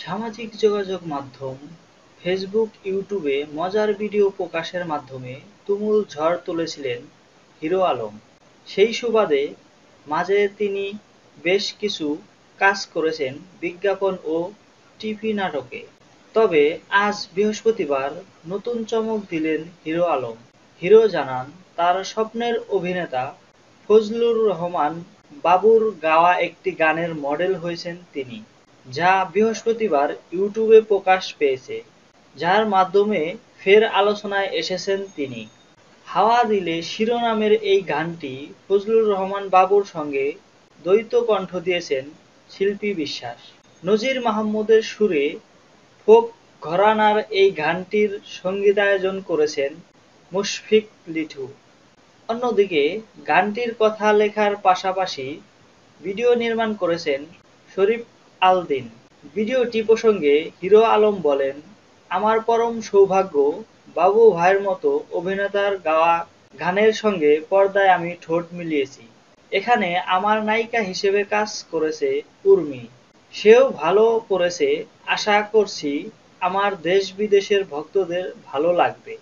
সামাজিক যোগাযোগ মাধ্যম ফেসবুক ইউটিউবে মজার ভিডিও প্রকাশের মাধ্যমে তুমুল ঝড় তুলেছিলেন হিরো আলম। সেই সুবাদে মাঝে তিনি বেশ কিছু কাজ করেছেন বিজ্ঞাপন ও টিভি নাটকে। তবে আজ বৃহস্পতিবার নতুন চমক দিলেন হিরো আলম। হিরো জানান, তার স্বপ্নের অভিনেতা ফজলুর রহমান বাবুর গাওয়া একটি গানের মডেল হয়েছেন তিনি। যা বৃহস্পতিবার ইউটিউবে প্রকাশ পেয়েছে, যার মাধ্যমে ফের আলোচনায় এসেছেন তিনি। হাওয়া দিলে শিরোনামের এই গানটি ফজলুর রহমান বাবুর সঙ্গে দ্বৈত কণ্ঠ দিয়েছেন শিল্পী বিশ্বাস। নজির মাহমুদের সুরে ফোক ঘরানার এই গানটির সঙ্গীতায়োজন করেছেন মুশফিক লিঠু। অন্যদিকে গানটির কথা লেখার পাশাপাশি ভিডিও নির্মাণ করেছেন শরীফ আলদিন। ভিডিওটি প্রসঙ্গে হিরো আলম বলেন, আমার পরম সৌভাগ্য, বাবু ভাইয়ের মতো অভিনেতার গাওয়া গানের সঙ্গে পর্দায় আমি ঠোঁট মিলিয়েছি। এখানে আমার নায়িকা হিসেবে কাজ করেছে উর্মি। সেও ভালো করেছে আশা করছি আমার দেশ বিদেশের ভক্তদের ভালো লাগবে।